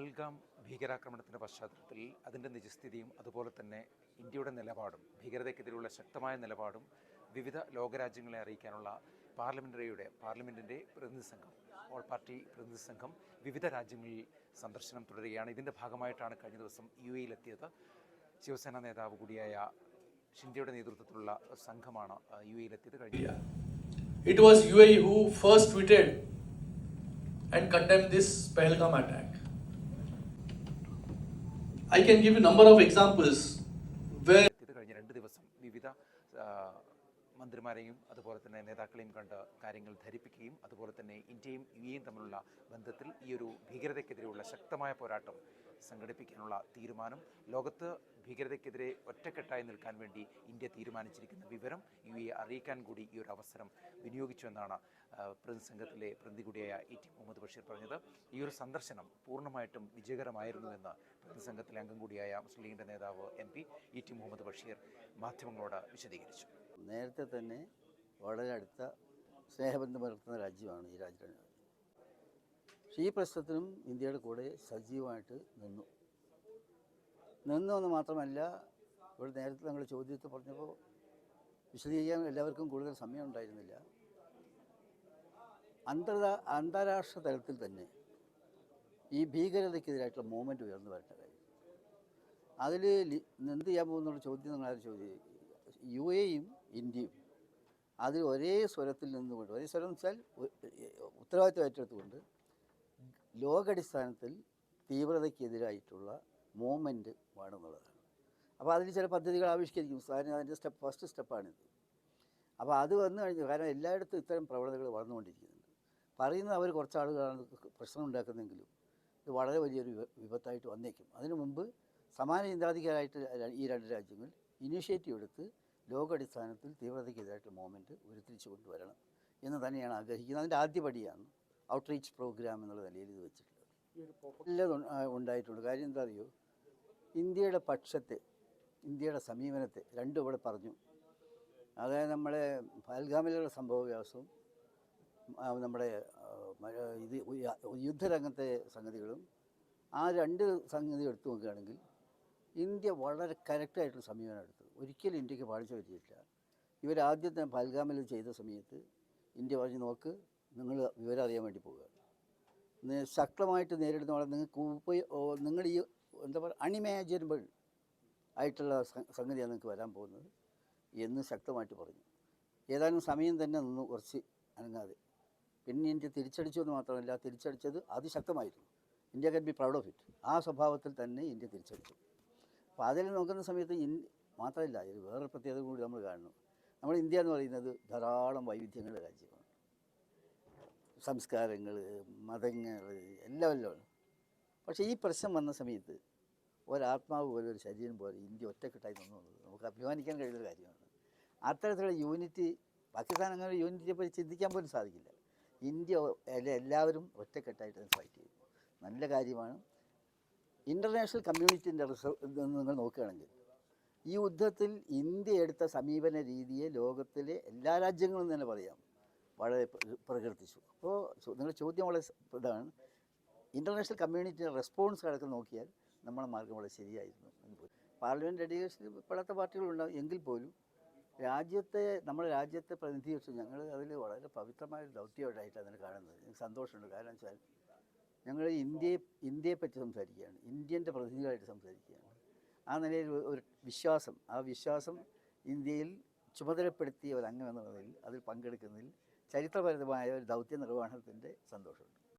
പഹൽഗാം ഭീകരാക്രമണത്തിന്റെ പശ്ചാത്തലത്തിൽ അതിന്റെ നിജസ്ഥിതിയും അതുപോലെ തന്നെ ഇന്ത്യയുടെ നിലപാടും ഭീകരതയ്ക്കെതിരെയുള്ള ശക്തമായ നിലപാടും വിവിധ ലോകരാജ്യങ്ങളെ അറിയിക്കാനുള്ള പാർലമെന്ററിയുടെ പാർലമെന്റിന്റെ പ്രതിനിധി സംഘം ഓൾ പാർട്ടി പ്രതിനിധി സംഘം വിവിധ രാജ്യങ്ങളിൽ സന്ദർശനം തുടരുകയാണ്. ഇതിന്റെ ഭാഗമായിട്ടാണ് കഴിഞ്ഞ ദിവസം യു എയിലെത്തിയത് ശിവസേന നേതാവ് കൂടിയായ ഷിൻഡെയുടെ നേതൃത്വത്തിലുള്ള സംഘമാണ് യു എയിലെത്തിയത് കഴിഞ്ഞ It was UAE who first tweeted and condemned this Pahalgam attack. I can give you a number of examples where മന്ത്രിമാരെയും അതുപോലെ തന്നെ നേതാക്കളെയും കണ്ട് കാര്യങ്ങൾ ധരിപ്പിക്കുകയും അതുപോലെ തന്നെ ഇന്ത്യയും യു തമ്മിലുള്ള ബന്ധത്തിൽ ഈ ഒരു ഭീകരതയ്ക്കെതിരെയുള്ള ശക്തമായ പോരാട്ടം സംഘടിപ്പിക്കാനുള്ള തീരുമാനം ലോകത്ത് ഭീകരതയ്ക്കെതിരെ ഒറ്റക്കെട്ടായി നിൽക്കാൻ വേണ്ടി ഇന്ത്യ തീരുമാനിച്ചിരിക്കുന്ന വിവരം യു എ അറിയിക്കാൻ കൂടി ഈ ഒരു അവസരം വിനിയോഗിച്ചു എന്നാണ് ആ, പ്രതിനിധി സംഘത്തിലെ കൂടിയായ ഇ ടി മുഹമ്മദ് ബഷീർ പറഞ്ഞത്. ഈ ഒരു സന്ദർശനം പൂർണമായിട്ടും വിജയകരമായിരുന്നുവെന്ന് പ്രതിനിധി സംഘത്തിലെ അംഗം കൂടിയായ മുസ്ലിം ലീഗിന്റെ നേതാവ് M P E T Muhammad Basheer മാധ്യമങ്ങളോട് വിശദീകരിച്ചു. നേരത്തെ തന്നെ വളരെ അടുത്ത സ്നേഹബന്ധം പുലർത്തുന്ന രാജ്യമാണ് ഈ രാജ്യം പക്ഷേ ഈ പ്രശ്നത്തിനും ഇന്ത്യയുടെ കൂടെ സജീവമായിട്ട് നിന്നു. നിന്നു എന്ന് മാത്രമല്ല ഇവിടെ നേരത്തെ നമ്മൾ ചോദ്യത്തിൽ പറഞ്ഞപ്പോൾ വിശദീകരിക്കാൻ എല്ലാവർക്കും കൂടുതൽ സമയം ഉണ്ടായിരുന്നില്ല അന്തർദാ അന്താരാഷ്ട്ര തലത്തിൽ തന്നെ ഈ ഭീകരതയ്ക്കെതിരായിട്ടുള്ള മൂവ്മെന്റ് ഉയർന്നു വരേണ്ട കാര്യം. അതിൽ എന്ത് ചെയ്യാൻ പോകുന്നുള്ള ചോദ്യം നിങ്ങൾ ആരും ചോദ്യം യു എയും ഇന്ത്യയും അതിൽ ഒരേ സ്വരത്തിൽ നിന്നുകൊണ്ട് ഒരേ സ്വരം വെച്ചാൽ ഉത്തരവാദിത്വം ഏറ്റെടുത്തുകൊണ്ട് ലോകാടിസ്ഥാനത്തിൽ തീവ്രതയ്ക്കെതിരായിട്ടുള്ള മൂവ്മെന്റ് വേണമെന്നുള്ളതാണ് അപ്പോൾ അതിൽ ചില പദ്ധതികൾ ആവിഷ്കരിക്കും. സാറിന് അതിന്റെ സ്റ്റെപ്പ് ഫസ്റ്റ് സ്റ്റെപ്പാണിത്. അപ്പോൾ അത് വന്നു കഴിഞ്ഞു കാരണം എല്ലായിടത്തും ഇത്തരം പ്രവണതകൾ വളർന്നുകൊണ്ടിരിക്കുന്നുണ്ട്. പറയുന്നത് അവർ കുറച്ച് ആളുകളാണ് പ്രശ്നം ഉണ്ടാക്കുന്നെങ്കിലും ഇത് വളരെ വലിയൊരു വിപ- വിപത്തായിട്ട് വന്നേക്കും. അതിനു മുമ്പ് സമാന ചിന്താധികാരായിട്ട് ഈ രണ്ട് രാജ്യങ്ങൾ ഇനിഷ്യേറ്റീവ് എടുത്ത് ലോകാടിസ്ഥാനത്തിൽ തീവ്രതയ്ക്കെതിരായിട്ട് മൂവ്മെന്റ് ഉരുത്തിരിച്ചു കൊണ്ടുവരണം എന്ന് തന്നെയാണ് ആഗ്രഹിക്കുന്നത്. അതിന്റെ ആദ്യപടിയാണ് ഔട്ട്റീച്ച് പ്രോഗ്രാം എന്നുള്ള നിലയിൽ ഇത് വെച്ചിട്ടുള്ളത്. എല്ലാം ഉണ്ടായിട്ടുണ്ട്. കാര്യം എന്താ അറിയോ? ഇന്ത്യയുടെ പക്ഷത്തെ ഇന്ത്യയുടെ സമീപനത്തെ രണ്ടും ഇവിടെ പറഞ്ഞു. അതായത് നമ്മളെ പഹൽഗാമിലുള്ള സംഭവ വികാസവും നമ്മുടെ ഇത് യുദ്ധരംഗത്തെ സംഗതികളും ആ രണ്ട് സംഗതി എടുത്തു നോക്കുകയാണെങ്കിൽ ഇന്ത്യ വളരെ കറക്റ്റായിട്ടുള്ള സമീപനം എടുത്തത്. ഒരിക്കലും ഇന്ത്യയ്ക്ക് പാളിച്ച പറ്റിയിട്ടില്ല ഇവരാദ്യം തന്നെ പൽഗാമിൽ ചെയ്ത സമയത്ത് ഇന്ത്യ പറഞ്ഞ് നോക്ക് നിങ്ങൾ വിവരം അറിയാൻ വേണ്ടി പോവുക. നി- ശക്തമായിട്ട് നേരിടുന്ന വളരെ നിങ്ങൾക്ക് ഉപയോ നിങ്ങൾ ഈ എന്താ പറയുക അണിമാജിനബിൾ ആയിട്ടുള്ള സംഗതിയാണ് നിങ്ങൾക്ക് വരാൻ പോകുന്നത് എന്ന് ശക്തമായിട്ട് പറഞ്ഞു. ഏതാനും സമയം തന്നെ നിന്നു കുറച്ച് അനങ്ങാതെ. പിന്നെ ഇന്ത്യ തിരിച്ചടിച്ചു എന്ന് മാത്രമല്ല തിരിച്ചടിച്ചത് അതിശക്തമായിരുന്നു. India can be proud of it. ആ സ്വഭാവത്തിൽ തന്നെ ഇന്ത്യ തിരിച്ചടിച്ചു. അപ്പോൾ അതിൽ നോക്കുന്ന സമയത്ത് ഇൻ മാത്രമല്ല ഇത് വേറൊരു പ്രത്യേകത കൂടി നമ്മൾ കാണുന്നു. നമ്മൾ ഇന്ത്യ എന്ന് പറയുന്നത് ധാരാളം വൈവിധ്യങ്ങളുടെ രാജ്യമാണ്. സംസ്കാരങ്ങൾ മതങ്ങൾ എല്ലാം എല്ലാം പക്ഷേ ഈ പ്രശ്നം വന്ന സമയത്ത് ഒരാത്മാവ് പോലെ ഒരു ശരീരം പോലെ ഇന്ത്യ ഒറ്റക്കെട്ടായി നിന്നു നമുക്ക് അഭിമാനിക്കാൻ കഴിയുന്ന കാര്യമാണ്. അത്തരത്തിലുള്ള യൂണിറ്റി പാകിസ്ഥാൻ അങ്ങനെ യൂണിറ്റിയെ പറ്റി ചിന്തിക്കാൻ പോലും സാധിക്കില്ല. ഇന്ത്യ എല്ലാവരും ഒറ്റക്കെട്ടായിട്ട് ഫൈറ്റ് ചെയ്തു നല്ല കാര്യമാണ്. ഇന്റർനാഷണൽ കമ്മ്യൂണിറ്റിന്റെ നിങ്ങൾ നോക്കുകയാണെങ്കിൽ ഈ യുദ്ധത്തിൽ ഇന്ത്യ എടുത്ത സമീപന രീതിയെ ലോകത്തിലെ എല്ലാ രാജ്യങ്ങളും തന്നെ പറയാം. വളരെ പ്ര- പ്രകീർത്തിച്ചു. അപ്പോൾ നിങ്ങളുടെ ചോദ്യം വളരെ ഇതാണ്. ഇന്റർനാഷണൽ കമ്മ്യൂണിറ്റിയുടെ റെസ്പോൺസ് കണക്ക് നോക്കിയാൽ നമ്മുടെ മാർഗം വളരെ ശരിയായിരുന്നു പാർലമെന്റ് ഡെഡിക്കേഷനിൽ പെടാത്ത പാർട്ടികളുണ്ടാകും എങ്കിൽ പോലും രാജ്യത്തെ നമ്മുടെ രാജ്യത്തെ പ്രതിനിധീകരിച്ച് ഞങ്ങൾ അതിൽ വളരെ പവിത്രമായ ഒരു ദൗത്യമായിട്ടാണ് അതിനെ കാണുന്നത്. എനിക്ക് സന്തോഷമുണ്ട്. കാരണം വെച്ചാൽ ഞങ്ങൾ ഇന്ത്യയെ ഇന്ത്യയെ പറ്റി സംസാരിക്കുകയാണ്. ഇന്ത്യന്റെ പ്രതിനിധികളായിട്ട് സംസാരിക്കുകയാണ്. ആ നിലയിൽ ഒരു- വിശ്വാസം ആ വിശ്വാസം ഇന്ത്യയിൽ ചുമതലപ്പെടുത്തിയ ഒരു അംഗം എന്ന നിലയിൽ അതിൽ പങ്കെടുക്കുന്നതിൽ ചരിത്രപരമായ ഒരു ദൗത്യ നിർവഹണത്തിന്റെ സന്തോഷമുണ്ട്.